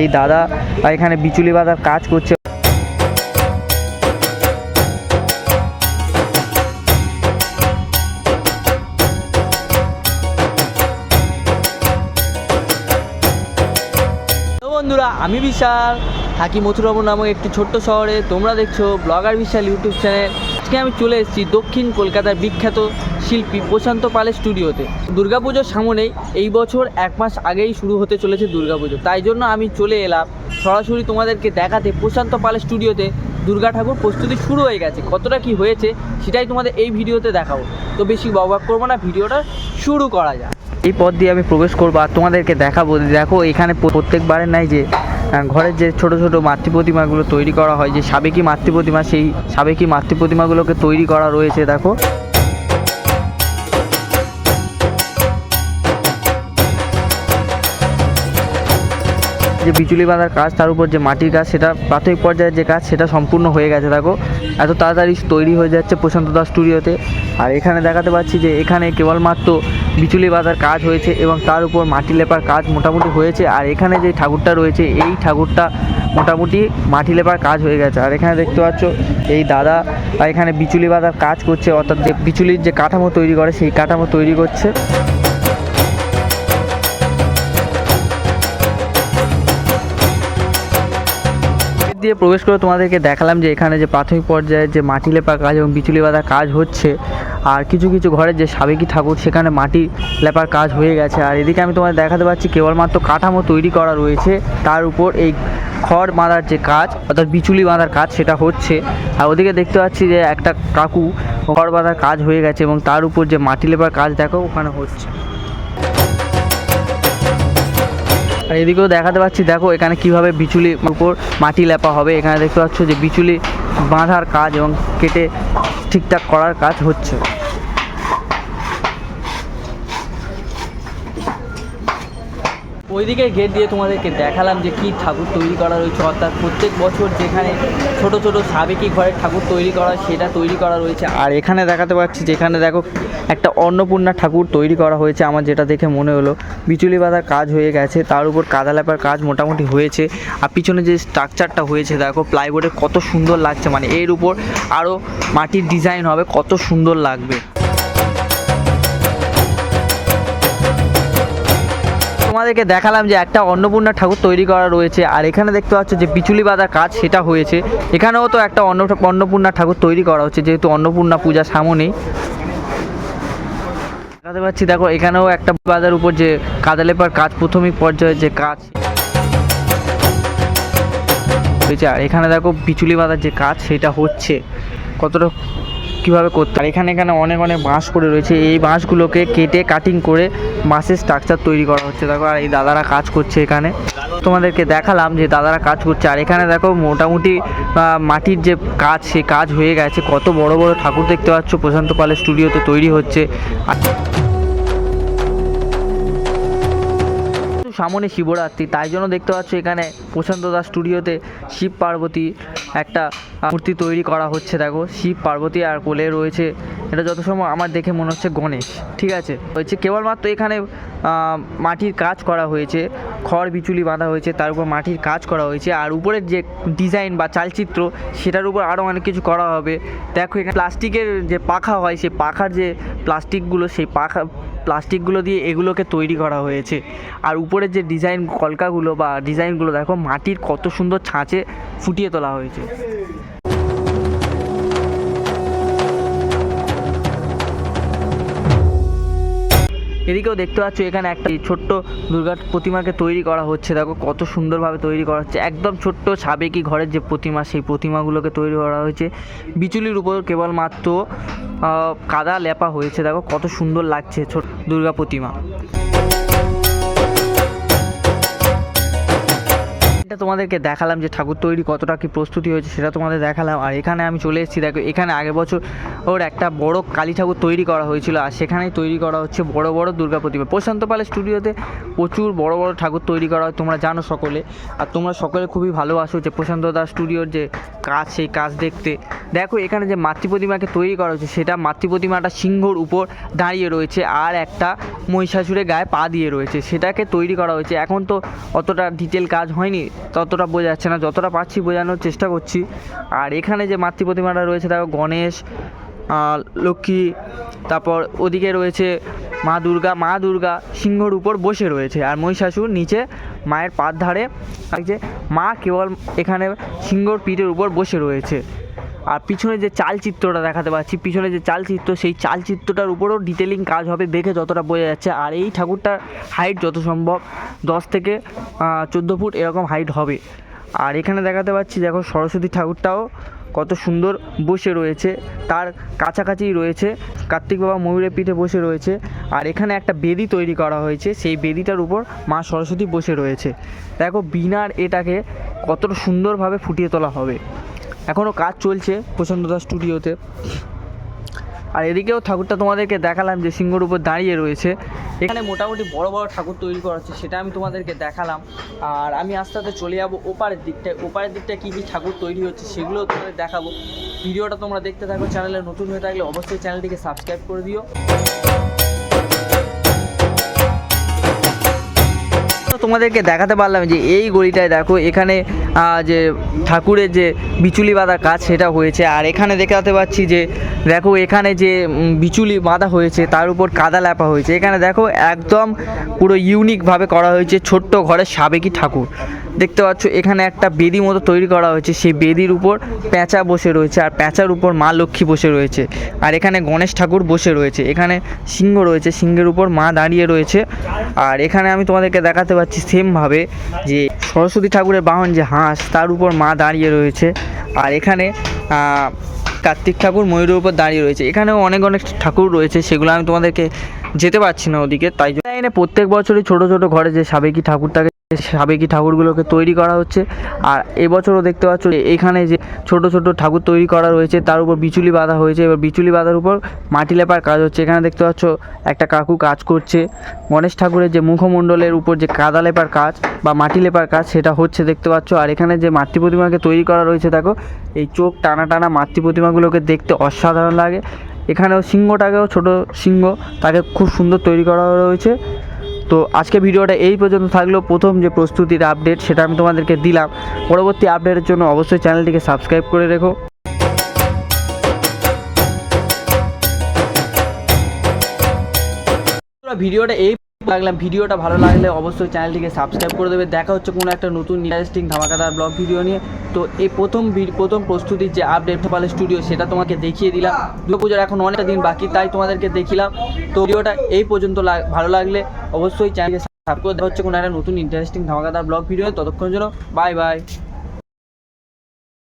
এই দাদা এখানে বিচুলি বাঁধার কাজ করছে। বন্ধুরা, আমি বিশাল, থাকি মথুরাপুর নামক একটি ছোট্ট শহরে। তোমরা দেখছ ব্লগার বিশাল ইউটিউব চ্যানেল। আজকে আমি চলে এসেছি দক্ষিণ কলকাতার বিখ্যাত শিল্পী প্রশান্ত পালের স্টুডিওতে। দুর্গাপুজোর সামনেই এই বছর এক মাস আগেই শুরু হতে চলেছে দুর্গাপুজো। তাই জন্য আমি চলে এলাম। সরাসরি তোমাদেরকে দেখাতে প্রশান্ত পালের স্টুডিওতে দুর্গা ঠাকুর প্রস্তুতি শুরু হয়ে গেছে। কতটা কি হয়েছে সেটাই তোমাদের এই ভিডিওতে দেখাবো। তো বেশি বকবাক করব না, ভিডিওটা শুরু করা যায় এই পথ দিয়ে আমি প্রবেশ করব আর তোমাদেরকে দেখাবো দেখো, এখানে প্রত্যেকবারের নাই যে ঘরের যে ছোট ছোট মাতৃ প্রতিমাগুলো তৈরি করা হয়, যে সাবেকি মাতৃ প্রতিমা, সেই সাবেকি মাতৃ প্রতিমাগুলোকে তৈরি করা রয়েছে, দেখো। যে বিচুলি বাঁধার কাজ, তার উপর যে মাটির কাজ, সেটা প্রাথমিক পর্যায়ের যে কাজ, সেটা সম্পূর্ণ হয়ে গেছে, দেখো। এত তাড়াতাড়ি তৈরি হয়ে যাচ্ছে প্রশান্ত দাস স্টুডিওতে। আর এখানে দেখাতে পাচ্ছি যে এখানে কেবলমাত্র বিচুলি বাঁধার কাজ হয়েছে এবং তার উপর মাটি লেপার কাজ মোটামুটি হয়েছে। আর এখানে যে ঠাকুরটা রয়েছে, এই ঠাকুরটা মোটামুটি মাটি লেপার কাজ হয়ে গেছে। আর এখানে দেখতে পাচ্ছ, এই দাদা এখানে বিচুলি বাঁধার কাজ করছে। অর্থাৎ যে বিচুলির যে কাঠামো তৈরি করে, সেই কাঠামো তৈরি করছে। দিয়ে প্রবেশ করে তোমাদেরকে দেখালাম যে এখানে যে প্রাথমিক পর্যায়ে যে মাটি লেপা কাজ এবং বিচুলি বাঁধা কাজ হচ্ছে, আর কিছু কিছু ঘরের যে সাবেকি ঠাকুর, সেখানে মাটি লেপার কাজ হয়ে গেছে। আর এদিকে আমি তোমাদের দেখাতে পাচ্ছি কেবলমাত্র কাঠামো তৈরি করা রয়েছে। তার উপর এই খড় বাঁধার যে কাজ, অর্থাৎ বিচুলি বাঁধার কাজ সেটা হচ্ছে। আর ওদিকে দেখতে পাচ্ছি যে একটা কাকু খড় বাঁধার কাজ হয়ে গেছে এবং তার উপর যে মাটি লেপার কাজ, দেখো ওখানে হচ্ছে। আর এদিকেও দেখাতে পাচ্ছি, দেখো এখানে কীভাবে বিচুলি উপর মাটি লেপা হবে। এখানে দেখতে পাচ্ছ যে বিচুলি বাঁধার কাজ এবং কেটে ঠিকঠাক করার কাজ হচ্ছে। ওইদিকে গেট দিয়ে তোমাদেরকে দেখালাম যে কি ঠাকুর তৈরি করা রয়েছে। অর্থাৎ প্রত্যেক বছর যেখানে ছোট ছোট সাবেকি ঘরের ঠাকুর তৈরি করা, সেটা তৈরি করা রয়েছে। আর এখানে দেখাতে পাচ্ছি যেখানে দেখো একটা অন্নপূর্ণা ঠাকুর তৈরি করা হয়েছে। আমার যেটা দেখে মনে হলো, বিচুলি বাঁধার কাজ হয়ে গেছে, তার উপর কাদা লেপার কাজ মোটামুটি হয়েছে। আর পিছনে যে স্ট্রাকচারটা হয়েছে, দেখো প্লাইবোর্ডে কত সুন্দর লাগছে। মানে এর উপর আরও মাটির ডিজাইন হবে, কত সুন্দর লাগবে। তোমাদেরকে দেখালাম যে একটা অন্নপূর্ণা ঠাকুর তৈরি করা রয়েছে, আর এখানে দেখতে পাচ্ছ যে বিচুলি বাঁধার কাজ সেটা হয়েছে। এখানেও তো একটা অন্ন, অন্নপূর্ণা ঠাকুর তৈরি করা হচ্ছে, যেহেতু অন্নপূর্ণা পূজা সামনেই দেখাতে পাচ্ছি, দেখো, এখানেও একটা বাজার উপর যে কাদালেপার কাজ, প্রাথমিক পর্যায়ে যে কাজ হয়েছে, আর এখানে দেখো বিচুলি বাঁধার যে কাজ সেটা হচ্ছে। কতটা কীভাবে করতে আর এখানে এখানে অনেক অনেক বাঁশ পড়ে রয়েছে। এই বাঁশগুলোকে কেটে কাটিং করে বাঁশের স্ট্রাকচার তৈরি করা হচ্ছে। দেখো, আর এই দাদারা কাজ করছে এখানে। তোমাদেরকে দেখালাম যে দাদারা কাজ করছে। আর এখানে দেখো, মোটামুটি মাটির যে কাজ, সে কাজ হয়ে গেছে। কত বড় বড় ঠাকুর দেখতে পাচ্ছ। প্রশান্ত পালের স্টুডিওতে তৈরি হচ্ছে। আর সামনে শিবরাত্রি। তাই জন্য দেখতে পাচ্ছ এখানে প্রশান্ত দাস স্টুডিওতে শিব পার্বতী একটা মূর্তি তৈরি করা হচ্ছে, দেখো, শিব, পার্বতী আর কোলে রয়েছে। এটা যত সময় আমার দেখে মনে হচ্ছে গণেশ, ঠিক আছে? হয়েছে কেবলমাত্র এখানে মাটির কাজ করা হয়েছে, খড়, বিচুলি বাঁধা হয়েছে, তার উপর মাটির কাজ করা হয়েছে, আর উপরের যে ডিজাইন বা চালচিত্র, সেটার উপর আরও অনেক কিছু করা হবে। দেখো, এখানে প্লাস্টিকের যে পাখা হয়, সেই পাখার যে প্লাস্টিকগুলো, সেই পাখা, প্লাস্টিকগুলো দিয়ে এগুলোকে তৈরি করা হয়েছে। আর উপরের যে ডিজাইন কলকাগুলো বা ডিজাইনগুলো, দেখো, মাটির কত সুন্দর ছাঁচে ফুটিয়ে তোলা হয়েছে। এদিকেও দেখতে পাচ্ছ এখানে একটা ছোট্ট দুর্গা প্রতিমাকে তৈরি করা হচ্ছে। দেখো কত সুন্দরভাবে তৈরি করা হচ্ছে। একদম ছোট্ট সাবেকি ঘরের যে প্রতিমা, সেই প্রতিমাগুলোকে তৈরি করা হয়েছে। বিচুলির উপর কেবলমাত্র কাদা লেপা হয়েছে। দেখো কত সুন্দর লাগছে ছোট দুর্গা প্রতিমা। তোমাদেরকে দেখালাম যে ঠাকুর তৈরি কতটা কি প্রস্তুতি হয়েছে, সেটা তোমাদের দেখালাম। আর এখানে আমি চলে এসেছি, দেখো, এখানে আগের বছর ওর একটা বড় কালী ঠাকুর তৈরি করা হয়েছিল, আর সেখানেই তৈরি করা হচ্ছে বড় বড় দুর্গা প্রতিমা। প্রশান্ত পালের স্টুডিওতে প্রচুর বড় বড় ঠাকুর তৈরি করা হয়, তোমরা জানো সকলে। আর তোমরা সকলে খুবই ভালোবাসো যে প্রশান্ত দাস স্টুডিওর যে কাজ, সেই কাজ দেখতে। দেখো, এখানে যে মাতৃ প্রতিমাকে তৈরি করা হয়েছে, সেটা মাতৃ প্রতিমাটা সিংহর উপর দাঁড়িয়ে রয়েছে, আর একটা মহিষাসুরের গায়ে পা দিয়ে রয়েছে। সেটাকে তৈরি করা হয়েছে। এখন তো অতটা ডিটেল কাজ হয়নি। ততটা বোঝা যাচ্ছে না, যতটা পাচ্ছি বোঝানোর চেষ্টা করছি। আর এখানে যে মাতৃ প্রতিমাটা রয়েছে, দেখো গণেশ লক্ষ্মী, তারপর ওদিকে রয়েছে মা দুর্গা মা দুর্গা সিংহর উপর বসে রয়েছে আর মহিষাসুর নিচে মায়ের পাত ধারে যে মা কেবল এখানে সিংহর পিঠের উপর বসে রয়েছে। আর পিছনে যে চালচিত্রটা দেখাতে পাচ্ছি, পিছনে যে চালচিত্র, সেই চালচিত্রটার উপরেও ডিটেলিং কাজ হবে দেখে যতটা বোঝা যাচ্ছে। আর এই ঠাকুরটার হাইট যত সম্ভব, দশ থেকে চোদ্দ ফুট এরকম হাইট হবে। আর এখানে দেখাতে পাচ্ছি, দেখো সরস্বতী ঠাকুরটাও কত সুন্দর বসে রয়েছে। তার কাছাকাছি রয়েছে, কার্তিক বাবা ময়ূরের পিঠে বসে রয়েছে। আর এখানে একটা বেদি তৈরি করা হয়েছে, সেই বেদিটার উপর মা সরস্বতী বসে রয়েছে। দেখো বিনার এটাকে কতটা সুন্দরভাবে ফুটিয়ে তোলা হবে। এখনও কাজ চলছে প্রশান্ত স্টুডিওতে। আর এদিকেও ঠাকুরটা তোমাদেরকে দেখালাম যে সিংহর উপর দাঁড়িয়ে রয়েছে। এখানে মোটামুটি বড় বড় ঠাকুর তৈরি করা হচ্ছে, সেটা আমি তোমাদেরকে দেখালাম। আর আমি আস্তে আস্তে চলে যাব ওপারের দিকটায়। ওপারের দিকটায় কী কী ঠাকুর তৈরি হচ্ছে সেগুলো তোমাদের দেখাবো। ভিডিওটা তোমরা দেখতে থাকো, চ্যানেলে নতুন হয়ে থাকলে অবশ্যই চ্যানেলটিকে সাবস্ক্রাইব করে দিও। তোমাদেরকে দেখাতে পারলাম যে এই গলিটায় দেখো, এখানে যে ঠাকুরের যে বিচুলি বাঁধার কাজ সেটা হয়েছে। আর এখানে দেখাতে পাচ্ছি যে, দেখো এখানে যে বিচুলি বাঁধা হয়েছে, তার উপর কাদা লেপা হয়েছে। এখানে দেখো একদম পুরো ইউনিকভাবে করা হয়েছে ছোট্ট ঘরের সাবেকি ঠাকুর। দেখতে পাচ্ছ, এখানে একটা বেদি মতো তৈরি করা হয়েছে। সেই বেদির উপর প্যাঁচা বসে রয়েছে আর প্যাঁচার উপর মা লক্ষ্মী বসে রয়েছে। আর এখানে গণেশ ঠাকুর বসে রয়েছে। এখানে সিংহ রয়েছে। সিংহের উপর মা দাঁড়িয়ে রয়েছে। আর এখানে আমি তোমাদেরকে দেখাতে পাচ্ছি সেমভাবে যে সরস্বতী ঠাকুরের বাহন যে হাঁস, তার উপর মা দাঁড়িয়ে রয়েছে। আর এখানে কার্তিক ঠাকুর ময়ূরের উপর দাঁড়িয়ে রয়েছে। এখানেও অনেক অনেক ঠাকুর রয়েছে। সেগুলো আমি তোমাদেরকে যেতে পারছি না ওদিকে। তাই জন্য প্রত্যেক বছরই ছোট ছোট ঘরে যে সাবেকি ঠাকুরটাকে সাবেকি ঠাকুরগুলোকে তৈরি করা হচ্ছে। আর এবছরও দেখতে পাচ্ছ এখানে যে ছোট ছোট ঠাকুর তৈরি করা রয়েছে, তার উপর বিচুলি বাঁধা হয়েছে। এবার বিচুলি বাঁধার উপর মাটি লেপার কাজ হচ্ছে। এখানে দেখতে পাচ্ছ একটা কাকু কাজ করছে। গণেশ ঠাকুরের যে মুখমণ্ডলের উপর যে কাদা লেপার কাজ বা মাটি লেপার কাজ, সেটা হচ্ছে দেখতে পাচ্ছ। আর এখানে যে মাতৃ প্রতিমাকে তৈরি করা রয়েছে, দেখো, এই চোখ টানা টানা মাতৃ প্রতিমাগুলোকে দেখতে অসাধারণ লাগে। এখানেও সিংহটাকেও ছোট সিংহ তাকে খুব সুন্দর তৈরি করা রয়েছে। তো আজকে ভিডিওটা এই পর্যন্ত থাকল। প্রথম যে প্রস্তুতির আপডেট সেটা আমি তোমাদেরকে দিলাম। পরবর্তী আপডেটের জন্য অবশ্যই চ্যানেলটিকে সাবস্ক্রাইব করে রেখো। ভিডিওটা এই লাগলাম ভিডিওটা ভালো লাগলে অবশ্যই চ্যানেলটিকে সাবস্ক্রাইব করে দেবে। দেখা হচ্ছে কোনো একটা নতুন ইন্টারেস্টিং ধামাকাদার ব্লগ ভিডিও নিয়ে। তো এই প্রথম প্রথম প্রস্তুতির যে আপডেট পালে স্টুডিও সেটা তোমাকে দেখিয়ে দিলাম। দুর্গাপুজোর এখন অনেকটা দিন বাকি, তাই তোমাদেরকে দেখিলাম। তো ভিডিওটা এই পর্যন্ত ভালো লাগলে অবশ্যই চ্যানেলকে সাবস্ক্রাইব করে দেখা হচ্ছে কোনো একটা নতুন ইন্টারেস্টিং ধামাকাদার ব্লগ ভিডিও ততক্ষণ জন্য বাই বাই